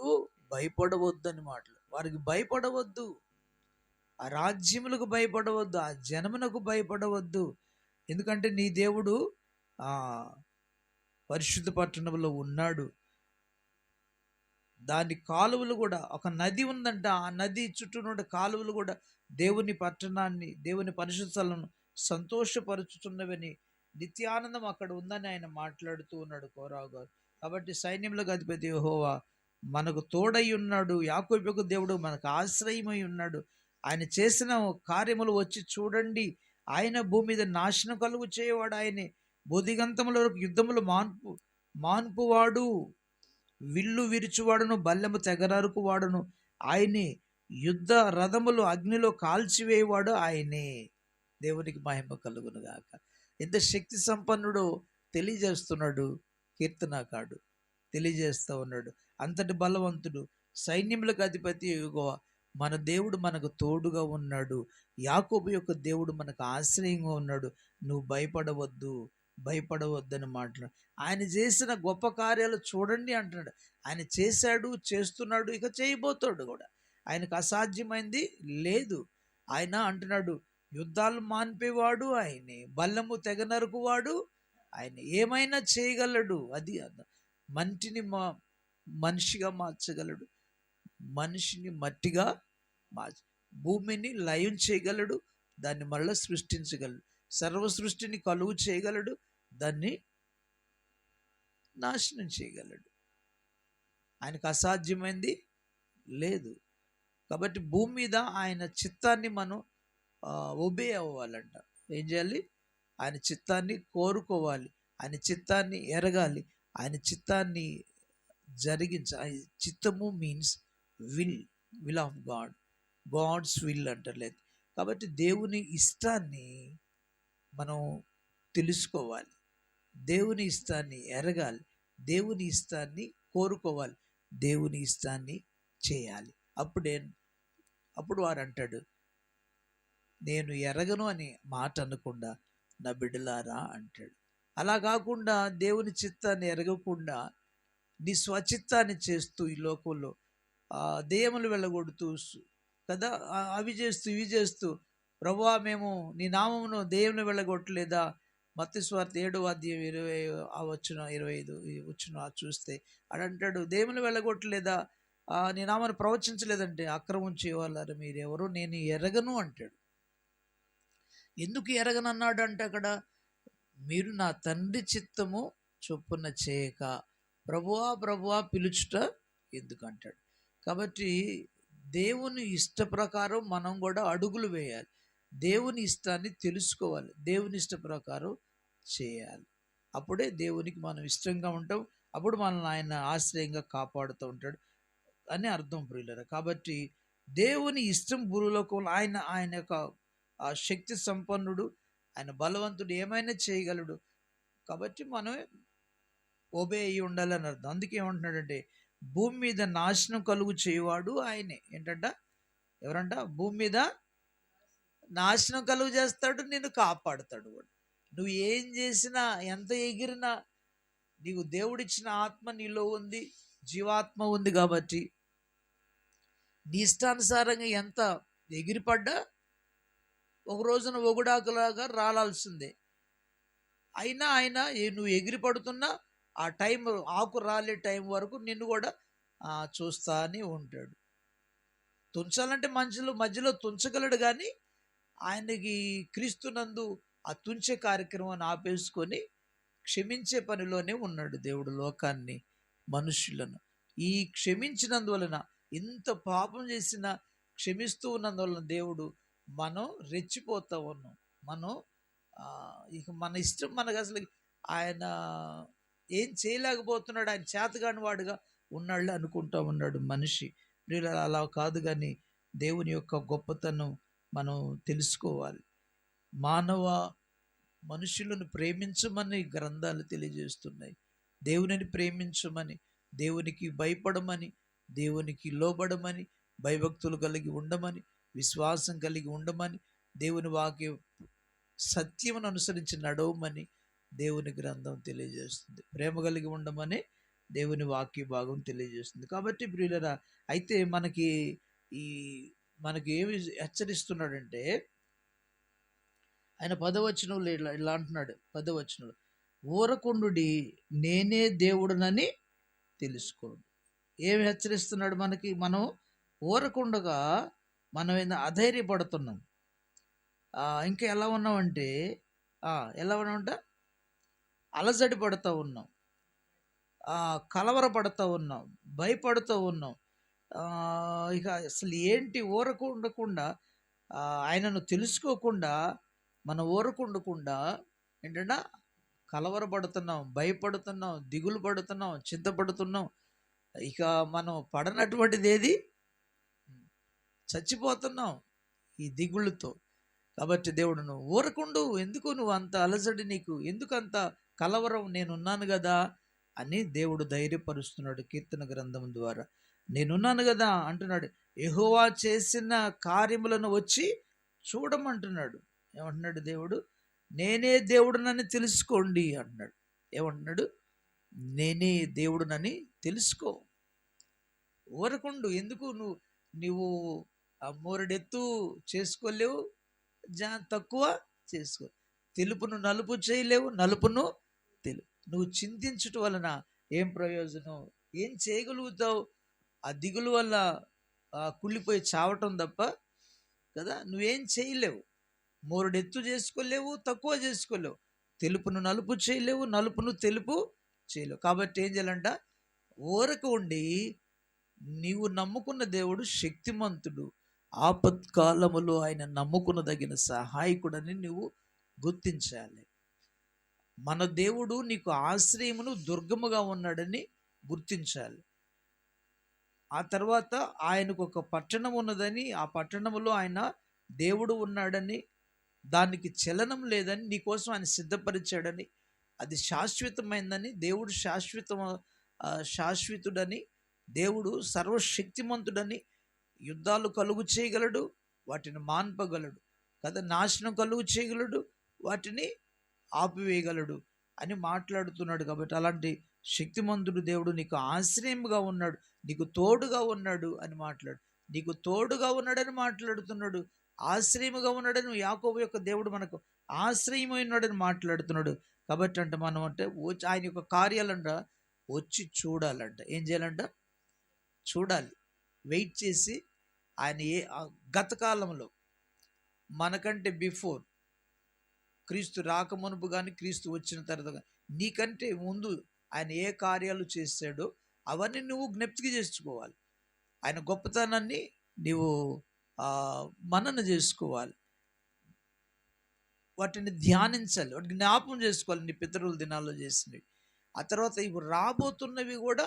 మీరు భయపడవద్దని మాటలు. వారికి భయపడవద్దు. ఆ రాజ్యములకు భయపడవద్దు. ఆ జనమునకు భయపడవద్దు. ఎందుకంటే నీ దేవుడు ఆ పరిశుద్ధ పట్టణంలో ఉన్నాడు. దాని కాలువలు కూడా ఒక నది ఉందంట. ఆ నది చుట్టూ నుండి కాలువలు కూడా దేవుని పట్టణాన్ని దేవుని పరిశుద్ధలను సంతోషపరుచుతున్నవని నిత్యానందం అక్కడ ఉందని ఆయన మాట్లాడుతూ ఉన్నాడు కోరావు గారు. కాబట్టి సైన్యములకు అధిపతి హోవా మనకు తోడై ఉన్నాడు. యాకోబుకు దేవుడు మనకు ఆశ్రయమై ఉన్నాడు. ఆయన చేసిన కార్యములు వచ్చి చూడండి. ఆయన భూమి మీద నాశనం కలుగు చేయవాడు ఆయనే. బోధిగంతముల వరకు యుద్ధములు మాన్పు మాన్పువాడు. విల్లు విరుచువాడును బల్లెము తెగనరుకు వాడును. ఆయనే యుద్ధ రథములు అగ్నిలో కాల్చివేయవాడు ఆయనే. దేవునికి మహిమ కలుగును గాక. ఎంత శక్తి సంపన్నుడో తెలియజేస్తున్నాడు. కీర్తనాకాడు తెలియజేస్తూ ఉన్నాడు. అంతటి బలవంతుడు సైన్యములకు అధిపతి యెహోవా. మన దేవుడు మనకు తోడుగా ఉన్నాడు. యాకోబు యొక్క దేవుడు మనకు ఆశ్రయంగా ఉన్నాడు. నువ్వు భయపడవద్దు భయపడవద్దని మాట్లాడు ఆయన చేసిన గొప్ప కార్యాలు చూడండి అంటున్నాడు. ఆయన చేశాడు చేస్తున్నాడు ఇక చేయబోతాడు కూడా. ఆయనకు అసాధ్యమైంది లేదు. ఆయన అంటున్నాడు యుద్ధాలు మాన్పేవాడు ఆయనే బల్లము తెగ నరుకువాడు ఆయన ఏమైనా చేయగలడు? అది మంటిని మా మనిషిగా మార్చగలడు. మనిషిని మట్టిగా మార్చ భూమిని లయం చేయగలడు. దాన్ని మళ్ళీ సృష్టించగలడు. సర్వ సృష్టిని కలుగు చేయగలడు. దాన్ని నాశనం చేయగలడు. ఆయనకు అసాధ్యమైంది లేదు. కాబట్టి భూమి మీద ఆయన చిత్తాన్ని మనం ఒబే అవ్వాలంట. ఏం చేయాలి? ఆయన చిత్తాన్ని కోరుకోవాలి. ఆయన చిత్తాన్ని ఎరగాలి. ఆయన చిత్తాన్ని జరిగించ చిత్తము means will will of God God's will అంటలేదు. కాబట్టి దేవుని ఇష్టాన్ని మనం తెలుసుకోవాలి. దేవుని ఇష్టాన్ని ఎరగాలి. దేవుని ఇష్టాన్ని కోరుకోవాలి. దేవుని ఇష్టాన్ని చేయాలి. అప్పుడే అప్పుడు వారు అంటాడు నేను ఎరగను అని మాట అనకుండా నా బిడ్డలారా అంటాడు. అలా కాకుండా దేవుని చిత్తాన్ని ఎరగకుండా నీ స్వచిత్తాన్ని చేస్తూ ఈ లోకంలో. ఆ వెళ్ళగొడుతూ కదా? అవి చేస్తూ ఇవి చేస్తూ ప్రభువా మేము నీ నామమును దేవుని వెళ్ళగొట్టలేదా? మత్తి స్వార్థ ఏడో అధ్యాయం ఇరవై ఆ వచ్చిన ఇరవై ఐదు వచ్చిన ఆ చూస్తే అని అంటాడు దేవుని వెళ్ళగొట్టలేదా? నీ నామాన్ని ప్రవచించలేదంటే అక్రమం చేయవాళ్ళారు మీరెవరు? నేను ఎరగను అంటాడు. ఎందుకు ఎరగనన్నాడు అంటే అక్కడ? మీరు నా తండ్రి చిత్తము చొప్పున చేయక ప్రభువా ప్రభువా పిలుచుట ఎందుకంటాడు. కాబట్టి దేవుని ఇష్ట ప్రకారం మనం కూడా అడుగులు వేయాలి. దేవుని ఇష్టాన్ని తెలుసుకోవాలి. దేవుని ఇష్ట ప్రకారం చేయాలి. అప్పుడే దేవునికి మనం ఇష్టంగా ఉంటాం. అప్పుడు మనల్ని ఆయన ఆశ్రయంగా కాపాడుతూ ఉంటాడు అని అర్థం ప్రియులరా. కాబట్టి దేవుని ఇష్టం భూలోకంలో ఆయన ఆయన యొక్క ఆ శక్తి సంపన్నుడు ఆయన బలవంతుడు ఏమైనా చేయగలడు. కాబట్టి మనం ఒబే అయి ఉండాలని అర్థం. అందుకే ఏమంటున్నాడంటే భూమి మీద నాశనం కలుగు చేయవాడు ఆయనే. ఏంటంట? ఎవరంట? భూమి మీద నాశనం కలుగు చేస్తాడు నిన్ను కాపాడుతాడు వాడు. నువ్వు ఏం చేసినా ఎంత ఎగిరినా నీకు దేవుడిచ్చిన ఆత్మ నీలో ఉంది జీవాత్మ ఉంది కాబట్టి నీ ఇష్టానుసారంగా ఎంత ఎగిరిపడ్డా ఒక రోజున ఒగుడాకులాగా రాలాల్సిందే. అయినా ఆయన నువ్వు ఎగిరి పడుతున్నా ఆ టైం ఆకు రాలే టైం వరకు నిన్ను కూడా చూస్తానే ఉంటాడు. తుంచాలంటే మనుషులు మధ్యలో తుంచగలడు కానీ ఆయనకి క్రీస్తునందు ఆ తుంచే కార్యక్రమాన్ని ఆపేసుకొని క్షమించే పనిలోనే ఉన్నాడు దేవుడు లోకాన్ని మనుషులను. ఈ క్షమించినందువలన ఇంత పాపం చేసిన క్షమిస్తూ ఉన్నందువలన దేవుడు మనం రెచ్చిపోతా ఉన్నాం. మనం ఇక మన ఇష్టం మనకు అసలు ఆయన ఏం చేయలేకపోతున్నాడు. ఆయన చేతగాని వాడుగా ఉన్నాళ్ళు అనుకుంటా ఉన్నాడు మనిషి. ప్రియుల అలా కాదు కానీ దేవుని యొక్క గొప్పతనం మనం తెలుసుకోవాలి. మానవ మనుషులను ప్రేమించమని గ్రంథాలు తెలియజేస్తున్నాయి. దేవునిని ప్రేమించమని దేవునికి భయపడమని దేవునికి లోబడమని భయభక్తులు కలిగి ఉండమని విశ్వాసం కలిగి ఉండమని దేవుని వాక్య సత్యమును అనుసరించి నడవమని దేవుని గ్రంథం తెలియజేస్తుంది. ప్రేమ కలిగి ఉండమని దేవుని వాక్య భాగం తెలియజేస్తుంది. కాబట్టి ప్రియులరా అయితే మనకి ఈ మనకి ఏమి హెచ్చరిస్తున్నాడంటే ఆయన పదవచనంలో ఇలా ఇలా అంటున్నాడు పదవచనంలో ఊరకుండుడి నేనే దేవుడునని తెలుసుకోండి. ఏమి హెచ్చరిస్తున్నాడు మనకి? మనం ఊరకుండగా మనం ఏందో అధైర్యపడుతున్నాం. ఇంకా ఎలా ఉన్నామంటే ఎలా ఉన్నామంట? అలజడి పడుతూ ఉన్నాం. కలవరపడుతూ ఉన్నాం. భయపడుతూ ఉన్నాం. ఇక అసలు ఏంటి ఊరకు ఉండకుండా ఆయనను తెలుసుకోకుండా మనం ఊరకు ఉండకుండా ఏంటంటే కలవరపడుతున్నాం భయపడుతున్నాం దిగులు పడుతున్నాం చింతపడుతున్నాం. ఇక మనం పడనటువంటిది ఏది చచ్చిపోతున్నాం ఈ దిగుళ్ళతో కాబట్టి దేవుడు నువ్వు ఊరకుండు ఎందుకు నువ్వు అంత అలజడి నీకు? ఎందుకు అంత కలవరం నేనున్నాను కదా అని దేవుడు ధైర్యపరుస్తున్నాడు కీర్తన గ్రంథం ద్వారా. నేనున్నాను కదా అంటున్నాడు. ఎహోవా చేసిన కార్యములను వచ్చి చూడమంటున్నాడు. ఏమంటున్నాడు దేవుడు? నేనే దేవుడునని తెలుసుకోండి అంటున్నాడు. ఏమంటున్నాడు? నేనే దేవుడునని తెలుసుకో. ఊరకుండు ఎందుకు నువ్వు నువ్వు ఆ మూరడెత్తు చేసుకోలేవు? జా తక్కువ చేసుకో. తెలుపును నలుపు చేయలేవు నలుపును తెలు నువ్వు చింతించుట వలన ఏం ప్రయోజనం? ఏం చేయగలుగుతావు? ఆ దిగులు వల్ల కుళ్ళిపోయి చావటం తప్ప కదా నువ్వేం చేయలేవు. మోరుడెత్తు చేసుకోలేవు తక్కువ చేసుకోలేవు. తెలుపును నలుపు చేయలేవు నలుపును తెలుపు చేయలేవు. కాబట్టి ఏం చేయాలంట? ఓరకు ఉండి నీవు నమ్ముకున్న దేవుడు శక్తిమంతుడు. ఆపత్కాలములో ఆయన నమ్ముకునదగిన సహాయకుడని నువ్వు గుర్తించాలి. మన దేవుడు నీకు ఆశ్రయమును దుర్గముగా ఉన్నాడని గుర్తించాలి. ఆ తర్వాత ఆయనకు ఒక పట్టణం ఉన్నదని ఆ పట్టణములో ఆయన దేవుడు ఉన్నాడని దానికి చలనం లేదని నీకోసం ఆయన సిద్ధపరిచాడని అది శాశ్వతమైందని దేవుడు శాశ్వత శాశ్వతుడని దేవుడు సర్వశక్తిమంతుడని యుద్ధాలు కలుగు చేయగలడు వాటిని మాన్పగలడు. కదా నాశనం కలుగు చేయగలడు వాటిని ఆపివేయగలడు అని మాట్లాడుతున్నాడు కాబట్టి అలాంటి శక్తిమంతుడు దేవుడు నీకు ఆశ్రయముగా ఉన్నాడు నీకు తోడుగా ఉన్నాడు అని మాట్లాడు. నీకు తోడుగా ఉన్నాడని మాట్లాడుతున్నాడు ఆశ్రయముగా ఉన్నాడని యాకోబు యొక్క దేవుడు మనకు ఆశ్రయమై ఉన్నాడని మాట్లాడుతున్నాడు. కాబట్టి అంటే మనం అంటే వచ్చి ఆయన యొక్క కార్యాలంట వచ్చి చూడాలంట. ఏం చేయాలంట? చూడాలి. వెయిట్ చేసి ఆయన ఏ గతకాలంలో మనకంటే బిఫోర్ క్రీస్తు రాకమునుపు కానీ క్రీస్తు వచ్చిన తర్వాత నీకంటే ముందు ఆయన ఏ కార్యాలు చేశాడో అవన్నీ నువ్వు జ్ఞప్తికి చేసుకోవాలి. ఆయన గొప్పతనాన్ని నీవు మనన చేసుకోవాలి. వాటిని ధ్యానించాలి. వాటిని జ్ఞాపం చేసుకోవాలి. నీ పితరుల దినాల్లో చేసినవి. ఆ తర్వాత ఇవి రాబోతున్నవి కూడా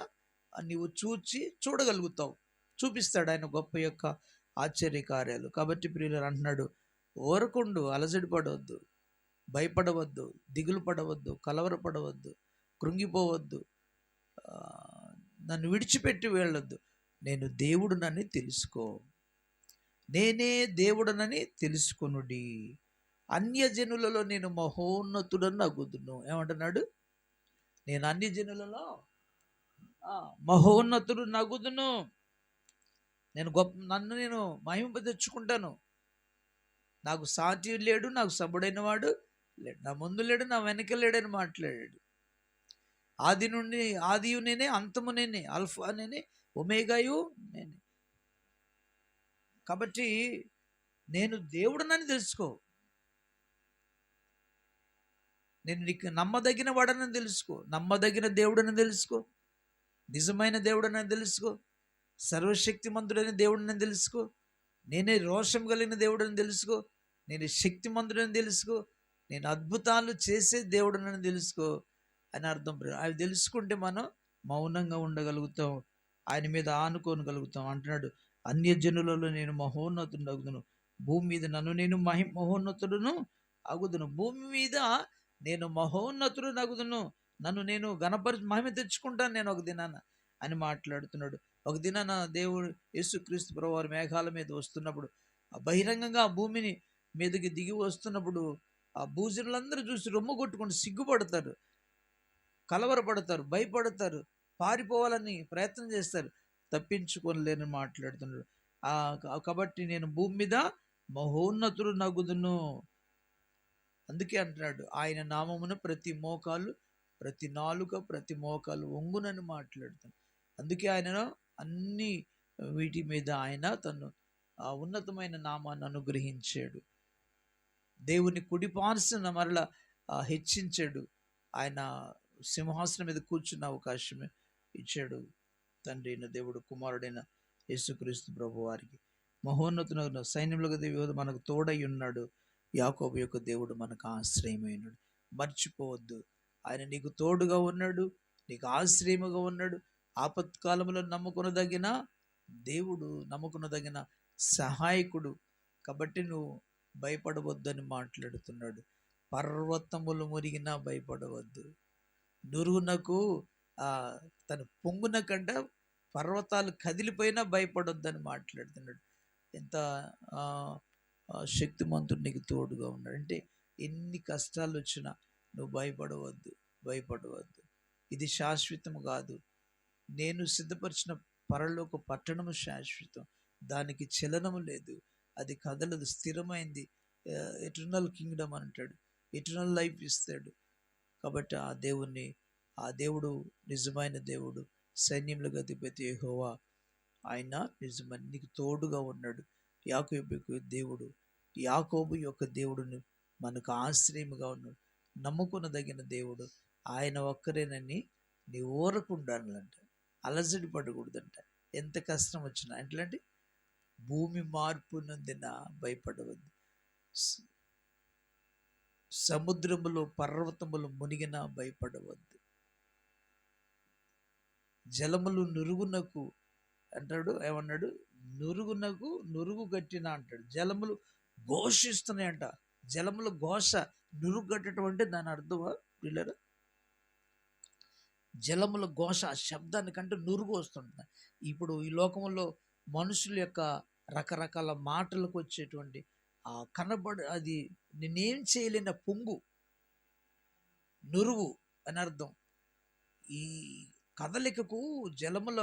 నీవు చూచి చూడగలుగుతావు. చూపిస్తాడు ఆయన గొప్ప యొక్క ఆశ్చర్య కార్యాలు కాబట్టి ప్రియులు అంటున్నాడు ఓరకుండు అలజడి పడవద్దు భయపడవద్దు దిగులు పడవద్దు కలవరపడవద్దు కృంగిపోవద్దు. నన్ను విడిచిపెట్టి వెళ్ళొద్దు. నేను దేవుడునని తెలుసుకో. నేనే దేవుడనని తెలుసుకొనుడి. అన్యజనులలో నేను మహోన్నతుడని నగుదును. ఏమంటున్నాడు? నేను అన్యజనులలో మహోన్నతుడు నగుదును. నేను గొప్ప నన్ను నేను మహింప తెచ్చుకుంటాను. నాకు సాటి లేడు నాకు సబుడైన వాడు లేడు. నా ముందు లేడు నా వెనక లేడని మాట్లాడాడు. ఆది నుండి ఆదియు నేనే అంతము నేనే అల్ఫా నేనే ఒమేగాయు నేనే. కాబట్టి నేను దేవుడనని తెలుసుకో. నేను నీకు నమ్మదగిన వాడనని తెలుసుకో. నమ్మదగిన దేవుడని తెలుసుకో. నిజమైన దేవుడని తెలుసుకో. సర్వశక్తిమంతుడైన దేవుడిని తెలుసుకో. నేనే రోషం కలిగిన దేవుడని తెలుసుకో. నేను శక్తిమంతుడని తెలుసుకో. నేను అద్భుతాలు చేసే దేవుడు నన్ను తెలుసుకో అని అర్థం అవి తెలుసుకుంటే మనం మౌనంగా ఉండగలుగుతాం. ఆయన మీద ఆనుకోనగలుగుతాం అంటున్నాడు అన్యజనులలో నేను మహోన్నతుడు అగుదును భూమి మీద నన్ను నేను మహి మహోన్నతుడును అగుదును. భూమి మీద నేను మహోన్నతుడు నగుదును నన్ను నేను గణపరి మహిమ తెచ్చుకుంటాను నేను ఒక దినాన అని మాట్లాడుతున్నాడు. ఒక దినాన దేవుడు యేసుక్రీస్తు ప్రభువారి మేఘాల మీద వస్తున్నప్పుడు ఆ బహిరంగంగా ఆ భూమిని మీదకి దిగి వస్తున్నప్పుడు ఆ భూజనులందరూ చూసి రొమ్ము కొట్టుకుని సిగ్గుపడతారు. కలవరపడతారు భయపడతారు పారిపోవాలని ప్రయత్నం చేస్తారు. తప్పించుకోలేని మాట్లాడుతున్నాడు ఆ కాబట్టి నేను భూమి మీద మహోన్నతుడు నగుదును. అందుకే అంటున్నాడు ఆయన నామమున ప్రతి మోకాలు ప్రతి నాలుక ప్రతి మోకాలు ఒంగునని మాట్లాడుతాను అందుకే ఆయన అన్ని వీటి మీద ఆయన తను ఆ ఉన్నతమైన నామాన్ని అనుగ్రహించాడు. దేవుని కుడిపార్సిన మరల హెచ్చించాడు. ఆయన సింహాసనం మీద కూర్చున్న అవకాశం ఇచ్చాడు తండ్రి అయిన దేవుడు కుమారుడైన యేసుక్రీస్తు ప్రభు వారికి. మహోన్నతున సైన్యములకు దేవుడు మనకు తోడై ఉన్నాడు. యాకోబు యొక్క దేవుడు మనకు ఆశ్రయమైనాడు. మర్చిపోవద్దు. ఆయన నీకు తోడుగా ఉన్నాడు నీకు ఆశ్రయముగా ఉన్నాడు. ఆపత్కాలంలో నమ్ముకునదగిన దేవుడు నమ్ముకునదగిన సహాయకుడు. కాబట్టి నువ్వు భయపడవద్దని మాట్లాడుతున్నాడు. పర్వతములు మురిగినా భయపడవద్దు. నురుగునకు తన పొంగున కంట పర్వతాలు కదిలిపోయినా భయపడొద్దని మాట్లాడుతున్నాడు. ఎంత శక్తిమంతునికి శక్తిమంతుడు నీకు తోడుగా ఉన్నాడు. అంటే ఎన్ని కష్టాలు వచ్చినా నువ్వు భయపడవద్దు భయపడవద్దు. ఇది శాశ్వతం కాదు. నేను సిద్ధపరిచిన పరలోక పట్టణము శాశ్వతం. దానికి చలనము లేదు. అది కదలదు స్థిరమైంది. ఎటర్నల్ కింగ్డమ్ అంటాడు. ఎటర్నల్ లైఫ్ ఇస్తాడు. కాబట్టి ఆ దేవుణ్ణి ఆ దేవుడు నిజమైన దేవుడు సైన్యములకు అధిపతి హోవా ఆయన నిజమైన నీకు తోడుగా ఉన్నాడు. యాకోబు యొక్క దేవుడు యాకోబు యొక్క దేవుడును మనకు ఆశ్రయముగా ఉన్నాడు. నమ్ముకునదగిన దేవుడు ఆయన ఒక్కరేనని నీ ఊరకుండాలంట అలజడి పడకూడదంట. ఎంత కష్టం వచ్చినా ఎట్లాంటి భూమి మార్పు నందిన భయపడవద్దు. సముద్రములు సముద్రములో పర్వతములు మునిగిన భయపడవద్దు. జలములు నురుగునకు అంటాడు ఏమన్నాడు? నురుగునకు నురుగు కట్టిన అంటాడు. జలములు ఘోషిస్తున్నాయంట జలముల ఘోష నురుగు కట్టడం అంటే దాని అర్థమా పిల్లలు జలముల ఘోష ఆ శబ్దానికంటే నురుగు వస్తుంటుంది. ఇప్పుడు ఈ లోకంలో మనుషుల యొక్క రకరకాల మాటలకు వచ్చేటువంటి ఆ కనబడ అది నేనేం చేయలేని పొంగు నురువు అని అర్థం. ఈ కదలికకు జలముల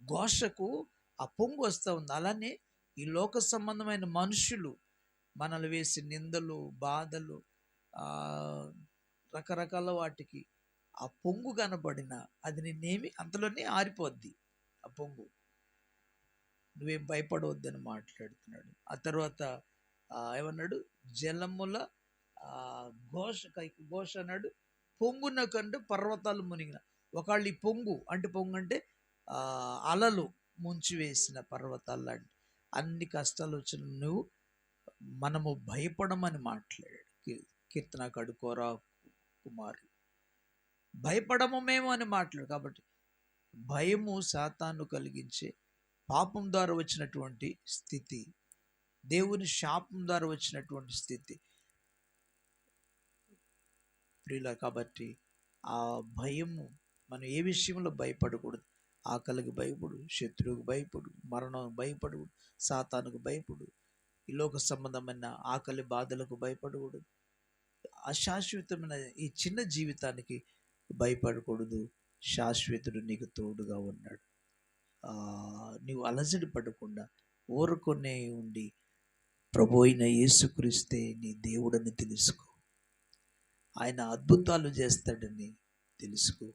ఘోషకు ఆ పొంగు వస్తూ ఉంది. అలానే ఈ లోక సంబంధమైన మనుషులు మనల్ని వేసే నిందలు బాధలు రకరకాల వాటికి ఆ పొంగు కనబడిన అది నిన్నేమి అంతలోనే ఆరిపోద్ది ఆ పొంగు. నువ్వేం భయపడవద్దని మాట్లాడుతున్నాడు. ఆ తర్వాత ఏమన్నాడు? జలముల ఘోష ఘోష అన్నాడు. పొంగున కంటే పర్వతాలు మునిగిన ఒకళ్ళు ఈ పొంగు అంటే పొంగు అంటే అలలు ముంచివేసిన పర్వతాలు లాంటి. అన్ని కష్టాలు వచ్చిన నువ్వు మనము భయపడమని మాట్లాడాడు. కీర్తన కీర్తనకాడు కోరా కుమారు భయపడము మేము అని మాట్లాడు. కాబట్టి భయము సాతాను కలిగించే పాపం ద్వారా వచ్చినటువంటి స్థితి దేవుని శాపం ద్వారా వచ్చినటువంటి స్థితి. ప్రియుల కాబట్టి ఆ భయము మనం ఏ విషయంలో భయపడకూడదు? ఆకలికి భయపడు శత్రువుకు భయపడు మరణం భయపడు సాతానుకు భయపడు ఈ లోక సంబంధమైన ఆకలి బాధలకు భయపడకూడదు. అశాశ్వతమైన ఈ చిన్న జీవితానికి భయపడకూడదు. శాశ్వతుడు నీకు తోడుగా ఉన్నాడు. నీవు అలజడి పడకుండా ఊరుకొనే ఉండి ప్రభు అయిన యేసుక్రీస్తే నీ దేవుడని తెలుసుకో. ఆయన అద్భుతాలు చేస్తాడని తెలుసుకో.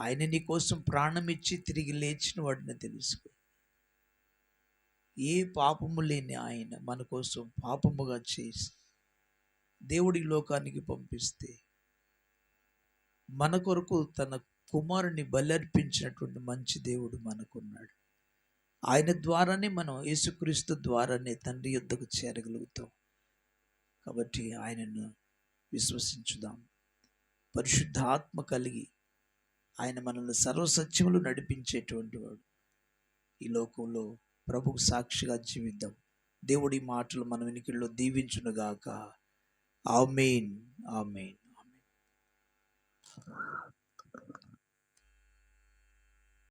ఆయన నీ కోసం ప్రాణం ఇచ్చి తిరిగి లేచిన వాడిని తెలుసుకో. ఏ పాపము లేని ఆయన మన కోసం పాపముగా చేసి దేవుడి లోకానికి పంపిస్తే మన కొరకు తన కుమారుని బలర్పించినటువంటి మంచి దేవుడు మనకున్నాడు. ఆయన ద్వారానే మనం యేసుక్రీస్తు ద్వారానే తండ్రి యుద్ధకు చేరగలుగుతాం. కాబట్టి ఆయనను విశ్వసించుదాం. పరిశుద్ధాత్మ కలిగి ఆయన మనల్ని సర్వసత్యములు నడిపించేటువంటి వాడు. ఈ లోకంలో ప్రభుకు సాక్షిగా జీవిద్దాం. దేవుడి మాటలు మన వెనుకల్లో దీవించునుగాక. ఆమెన్. ఆమెన్. ఆమెన్.